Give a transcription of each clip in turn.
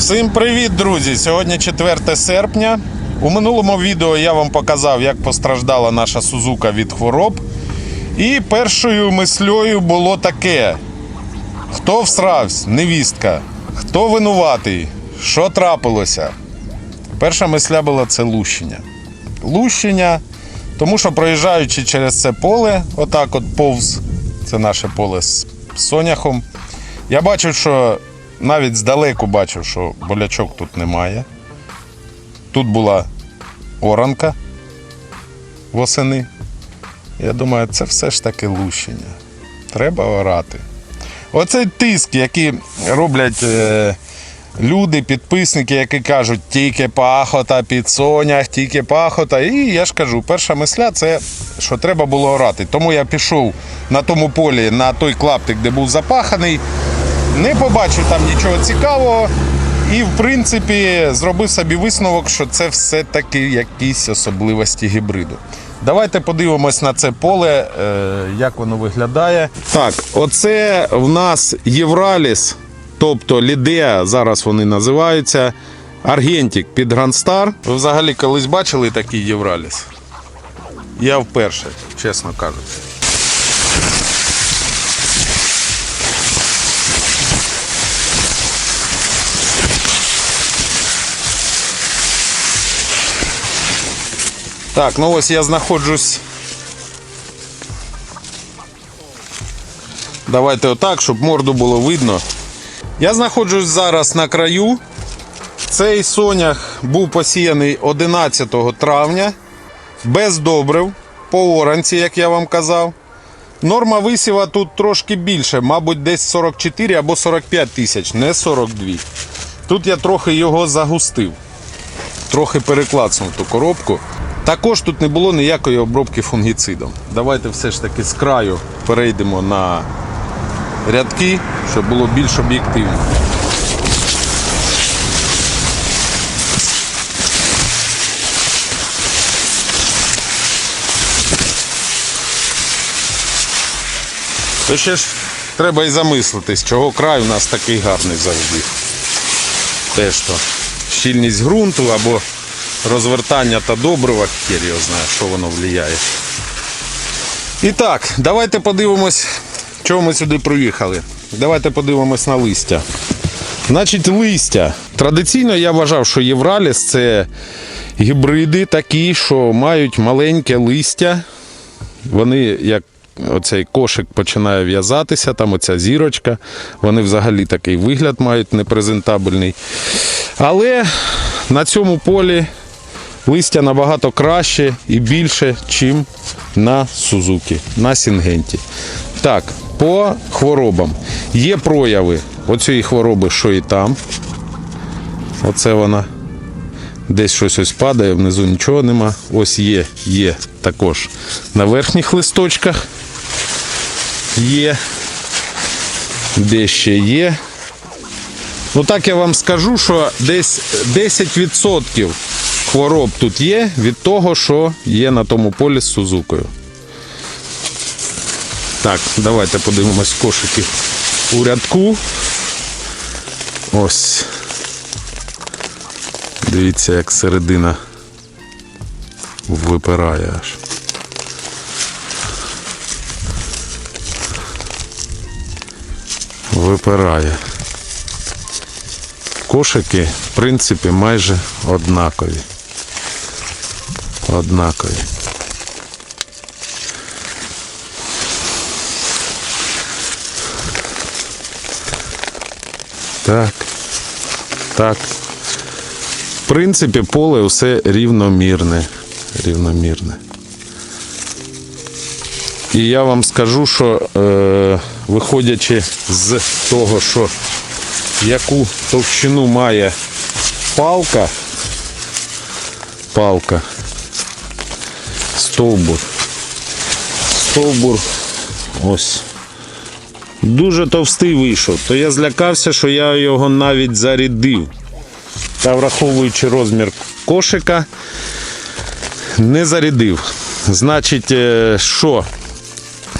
Всім привіт, друзі! Сьогодні 4 серпня. У минулому відео я вам показав, як постраждала наша Сузука від хвороб. І першою мислею було таке: хто всрався? Невістка, хто винуватий, що трапилося? Перша мисля була це лущення. Лущення, тому що проїжджаючи через це поле, отак от повз, це наше поле з соняхом, я бачив, що навіть здалеку бачив, що болячок тут немає. Тут була оранка восени. Я думаю, це все ж таки лущення. Треба орати. Оцей тиск, який роблять е, люди, підписники, які кажуть, тільки пахота під сонях, тільки пахота. І я ж кажу, перша мисля це що треба було орати. Тому я пішов на тому полі, на той клаптик, де був запаханий, не побачив там нічого цікавого. І, в принципі, зробив собі висновок, що це все-таки якісь особливості гібриду. Давайте подивимось на це поле, е, як воно виглядає. Так, оце в нас Євраліс, тобто Лідеа, зараз вони називаються. Аргентик під Грандстар. Ви взагалі колись бачили такий Євраліс? Я вперше, чесно кажучи. Так, ну ось я знаходжусь. Давайте отак, щоб морду було видно. Я знаходжусь зараз на краю. Цей сонях був посіяний 11 травня, без добрив, по оранці, як я вам казав. Норма висіва тут трошки більше, мабуть, десь 44 або 45 тисяч, не 42. Тут я трохи його загустив трохи переклацнув ту коробку. Також тут не було ніякої обробки фунгіцидом. Давайте все ж таки з краю перейдемо на рядки, щоб було більш об'єктивно. То ще ж треба і замислитись, чого край у нас такий гарний завжди теж то щільність ґрунту або розвертання та добрива, хер його знає, що воно впливає. І так, давайте подивимось, чого ми сюди приїхали. Давайте подивимось на листя. Значить, листя. Традиційно я вважав, що Євраліс це гібриди такі, що мають маленьке листя. Вони як оцей кошик починає в'язатися, там оця зірочка. Вони взагалі такий вигляд мають непрезентабельний. Але на цьому полі листя набагато краще і більше, ніж на Сузуки, на Сінгенті. Так, по хворобам. Є прояви оцієї хвороби, що і там. Оце вона. Десь щось ось падає, внизу нічого нема. Ось є, є також на верхніх листочках. Є. Де ще є. Ну так я вам скажу, що десь 10% хвороб тут є від того, що є на тому полі з Сузукою. Так, давайте подивимось кошики у рядку. Ось. Дивіться, як середина випирає аж. Випирає. Кошики, в принципі, майже однакові. Однакові. Так. Так. В принципі, поле все рівномірне. Рівномірне. І я вам скажу, що е, виходячи з того, що яку товщину має палка, палка, стовбур. Стовбур ось. Дуже товстий вийшов, то я злякався, що я його навіть зарядив. Та враховуючи розмір кошика, не зарядив. Значить, е, що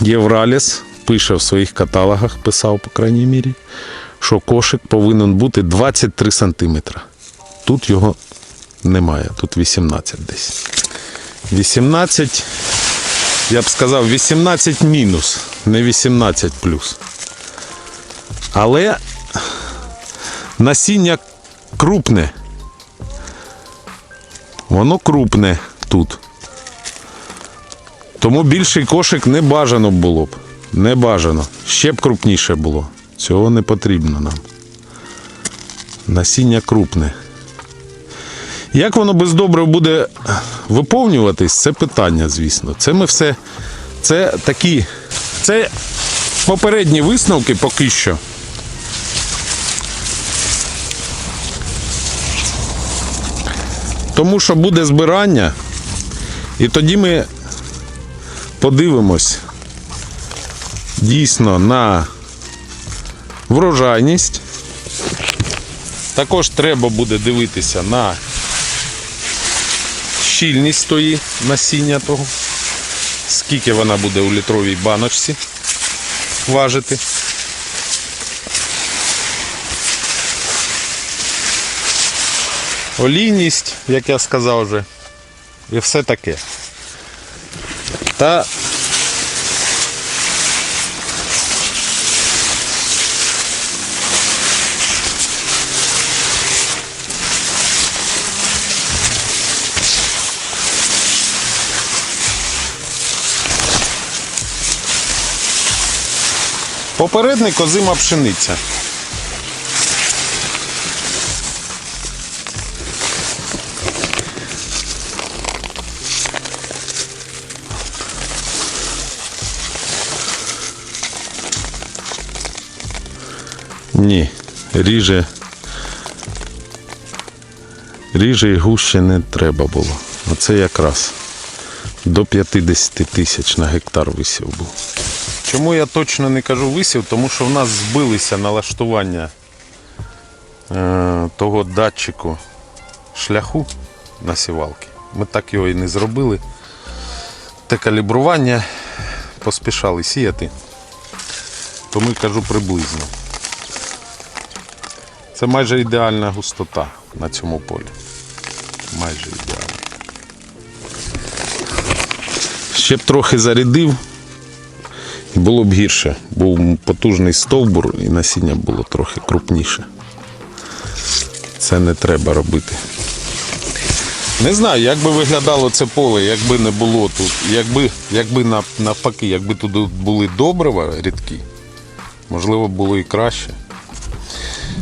Євраліс пише в своїх каталогах, писав, по крайній мірі, що кошик повинен бути 23 см. Тут його немає, тут 18 десь. 18, я б сказав, 18 мінус, не 18 плюс. Але насіння крупне. Воно крупне тут. Тому більший кошик не бажано було б. Не бажано. Ще б крупніше було. Цього не потрібно нам. Насіння крупне. Як воно без добрив буде виповнюватись, це питання, звісно. Це ми все. Це такі. Це попередні висновки поки що. Тому що буде збирання, і тоді ми подивимось дійсно на врожайність. Також треба буде дивитися на щільність тої насіння того, скільки вона буде у літровій баночці важити. Олійність, як я сказав вже, і все таке. Та Попередник озима пшениця. Ні, ріже. Ріже і гуще не треба було. Оце якраз до 50 тисяч на гектар висів був. Чому я точно не кажу висів? Тому що в нас збилися налаштування е, того датчику шляху на сівалки. Ми так його і не зробили. Те калібрування поспішали сіяти. Тому кажу приблизно. Це майже ідеальна густота на цьому полі. Майже ідеальна. Ще б трохи зарядив, було б гірше. Був потужний стовбур і насіння було трохи крупніше. Це не треба робити. Не знаю, як би виглядало це поле, якби не було тут. Якби, якби навпаки, якби тут були добрива рідкі, можливо, було і краще.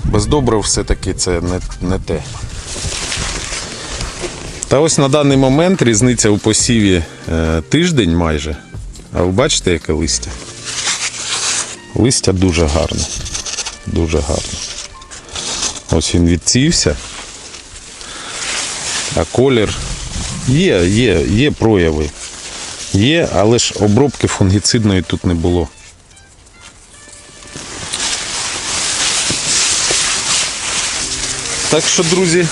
Без добрив все-таки це не, не те. Та ось на даний момент різниця у посіві е, тиждень майже. А ви бачите, яке листя? Листя дуже гарне. Дуже гарне. Ось він відцівся. А колір є, є, є прояви. Є, але ж обробки фунгіцидної тут не було. Так що, друзі,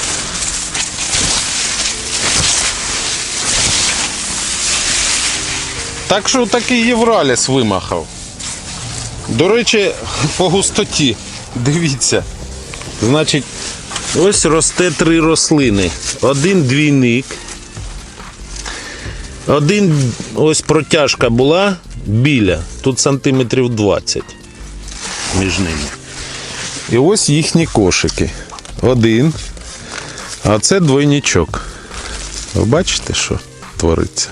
Так що такий Євраліс вимахав. До речі, по густоті. Дивіться. Значить, ось росте три рослини. Один двійник. Один ось протяжка була біля. Тут сантиметрів 20 між ними. І ось їхні кошики. Один. А це двойничок. Ви бачите, що твориться?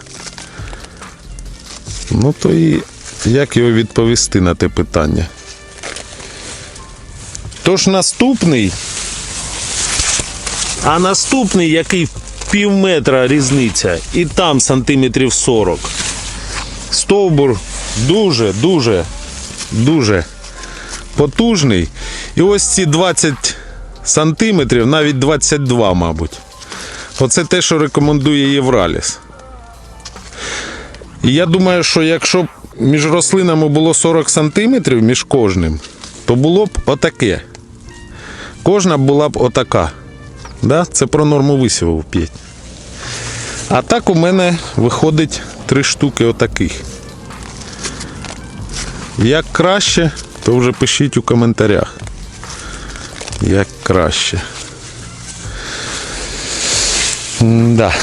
Ну то і як його відповісти на те питання? Тож наступний, а наступний, який пів метра різниця, і там сантиметрів 40. Стовбур дуже, дуже, дуже потужний. І ось ці 20 сантиметрів, навіть 22, мабуть. Оце те, що рекомендує Євраліс. І я думаю, що якщо б між рослинами було 40 сантиметрів між кожним, то було б отаке. Кожна була б отака. Да? Це про норму висіву в п'ять. А так у мене виходить три штуки отаких. Як краще, то вже пишіть у коментарях. як краще. Да.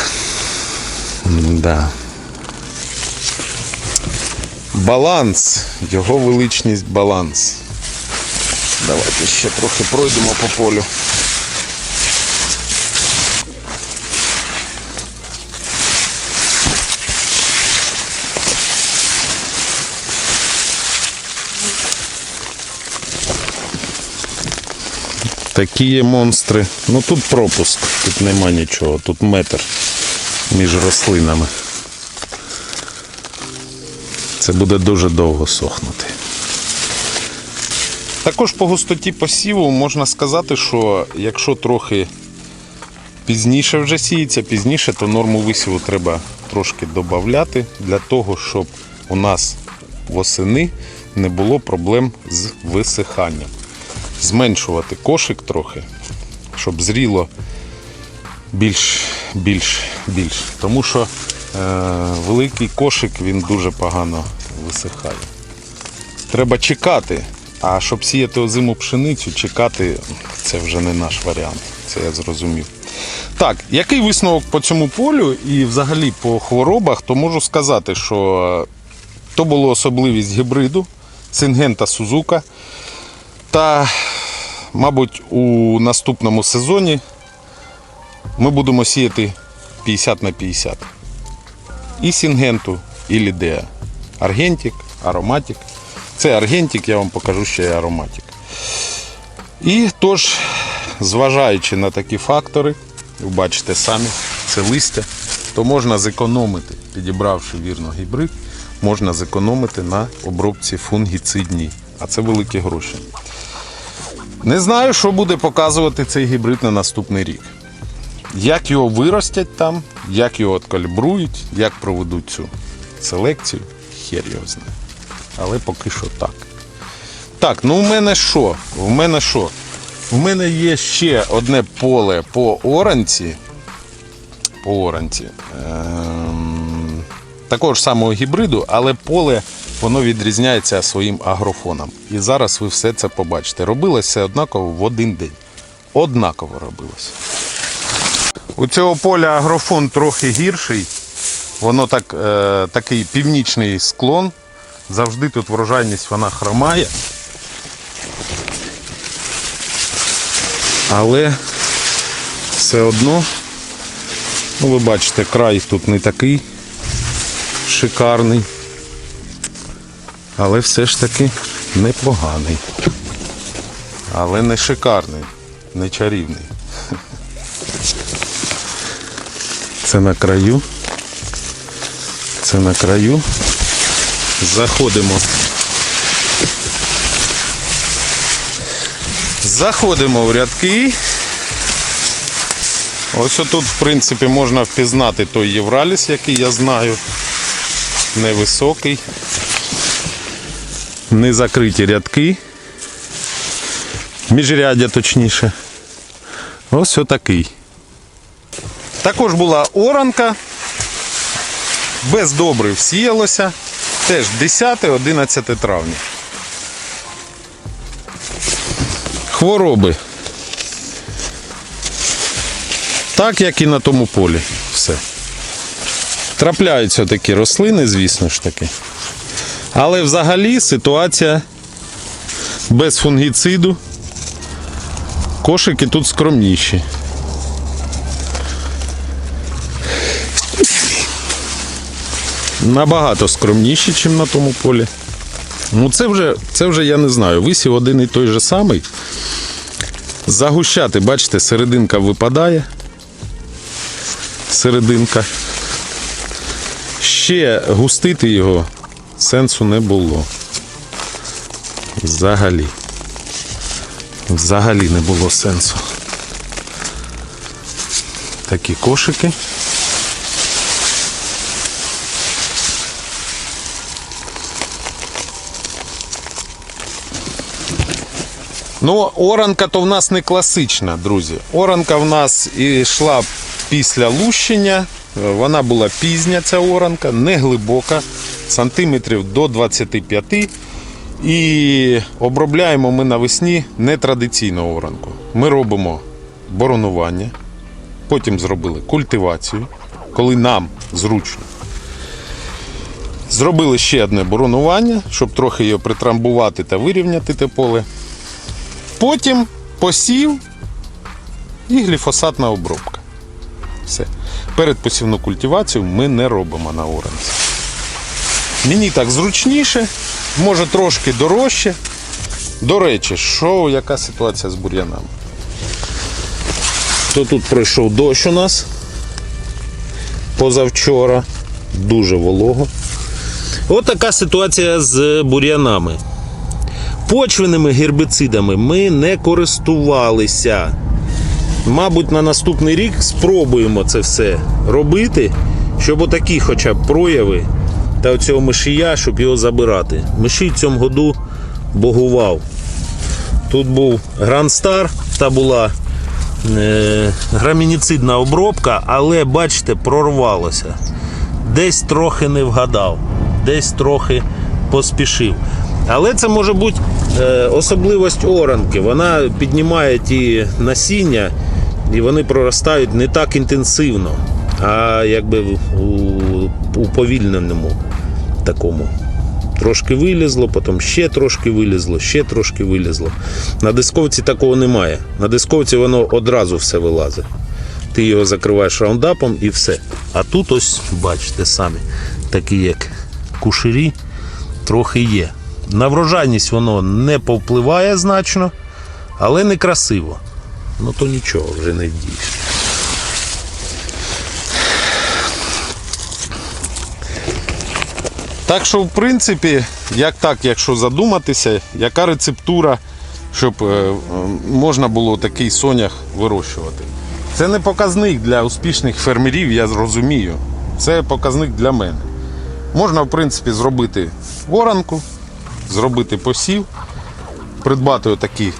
Да. Баланс. Його величність баланс. Давайте ще трохи пройдемо по полю. Такі є монстри. Ну тут пропуск, тут нема нічого, тут метр між рослинами. Це буде дуже довго сохнути. Також по густоті посіву можна сказати, що якщо трохи пізніше вже сіється, пізніше, то норму висіву треба трошки додати для того, щоб у нас восени не було проблем з висиханням. Зменшувати кошик трохи, щоб зріло більш, більш, більш. Тому що великий кошик він дуже погано висихає. Треба чекати. А щоб сіяти озиму пшеницю, чекати це вже не наш варіант. Це я зрозумів. Так, який висновок по цьому полю і взагалі по хворобах, то можу сказати, що то була особливість гібриду Сингента Сузука. Та, мабуть, у наступному сезоні ми будемо сіяти 50 на 50. І Сінгенту, і Лідеа. Аргентик, ароматик. Це аргентик, я вам покажу ще й ароматик. І тож, зважаючи на такі фактори, ви бачите самі, це листя, то можна зекономити, підібравши вірно гібрид, можна зекономити на обробці фунгіцидній. А це великі гроші. Не знаю, що буде показувати цей гібрид на наступний рік. Як його виростять там, як його откалібрують, як проведуть цю селекцію, хер його знає. Але поки що так. Так, ну в мене що? В мене що? В мене є ще одне поле по оранці. По оранці. Ем, такого ж самого гібриду, але поле воно відрізняється своїм агрофоном. І зараз ви все це побачите. Робилося однаково в один день. Однаково робилося. У цього поля агрофон трохи гірший. Воно так, е, такий північний склон. Завжди тут врожайність вона хромає. Але все одно, ну ви бачите, край тут не такий шикарний. Але все ж таки непоганий. Але не шикарний, не чарівний. Це на краю. Це на краю. Заходимо. Заходимо в рядки. Ось отут, в принципі, можна впізнати той Євраліс, який я знаю. Невисокий. Не закриті рядки. Міжряддя точніше. Ось отакий. Також була оранка. Без добрив сіялося. Теж 10-11 травня. Хвороби. Так, як і на тому полі. Все. Трапляються такі рослини, звісно ж таки. Але взагалі ситуація без фунгіциду. Кошики тут скромніші. Набагато скромніші, ніж на тому полі. Ну це вже, це вже я не знаю. Висів один і той же самий. Загущати, бачите, серединка випадає. Серединка. Ще густити його сенсу не було. Взагалі. Взагалі не було сенсу. Такі кошики. Ну, оранка то в нас не класична, друзі. Оранка в нас йшла після лущення. Вона була пізня, ця оранка, не глибока, сантиметрів до 25. І обробляємо ми навесні нетрадиційного оранку. Ми робимо боронування, потім зробили культивацію, коли нам зручно. Зробили ще одне боронування, щоб трохи його притрамбувати та вирівняти те поле. Потім посів і гліфосатна обробка. Все. Передпосівну культивацію ми не робимо на оранці. Мені так зручніше, може трошки дорожче. До речі, що, яка ситуація з бур'янами? То тут пройшов дощ у нас позавчора, дуже волого. От така ситуація з бур'янами. Почвеними гербіцидами ми не користувалися. Мабуть, на наступний рік спробуємо це все робити, щоб отакі хоча б прояви та оцього мишія, щоб його забирати. Мишій в цьому году богував. Тут був Грандстар, та була е, грамініцидна обробка, але бачите, прорвалося. Десь трохи не вгадав, десь трохи поспішив. Але це може бути е, особливість оранки. Вона піднімає ті насіння і вони проростають не так інтенсивно, а якби у, повільненому такому. Трошки вилізло, потім ще трошки вилізло, ще трошки вилізло. На дисковці такого немає. На дисковці воно одразу все вилазить. Ти його закриваєш раундапом і все. А тут ось, бачите самі, такі як кушері, трохи є. На врожайність воно не повпливає значно, але не красиво. Ну то нічого вже не вдієш. Так що, в принципі, як так, якщо задуматися, яка рецептура, щоб е, можна було такий сонях вирощувати. Це не показник для успішних фермерів, я зрозумію. Це показник для мене. Можна, в принципі, зробити оранку, зробити посів, придбати отакі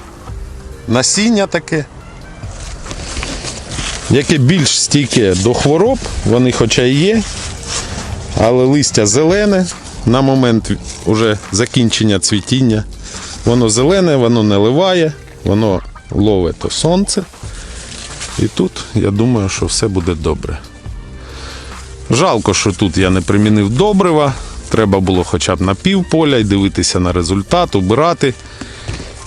насіння таке, яке більш стійке до хвороб, вони хоча і є, але листя зелене на момент уже закінчення цвітіння. Воно зелене, воно не ливає, воно ловить то сонце. І тут я думаю, що все буде добре. Жалко, що тут я не примінив добрива. Треба було хоча б на пів поля і дивитися на результат, убирати,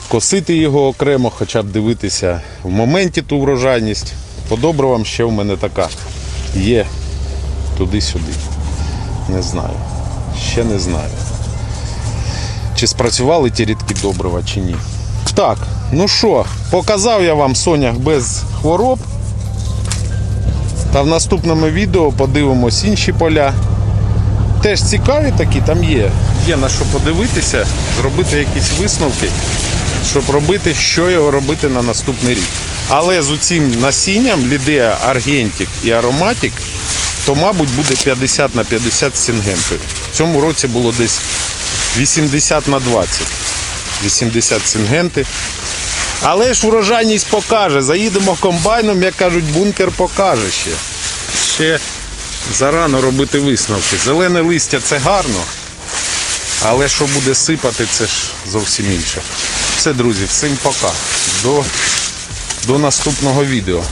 косити його окремо, хоча б дивитися в моменті ту врожайність. По добривам ще в мене така є туди-сюди. Не знаю. Ще не знаю. Чи спрацювали ті рідкі добрива, чи ні. Так, ну що, показав я вам сонях без хвороб. Та в наступному відео подивимось інші поля. Теж цікаві такі, там є. Є на що подивитися, зробити якісь висновки, щоб робити, що його робити на наступний рік. Але з цим насінням Лідеа Аргентик і Ароматик, то, мабуть, буде 50 на 50 з. В цьому році було десь 80 на 20. 80 сингенти. Але ж врожайність покаже. Заїдемо комбайном, як кажуть, бункер покаже ще. Ще зарано робити висновки. Зелене листя це гарно, але що буде сипати, це ж зовсім інше. Все, друзі, всім пока. До, до наступного відео.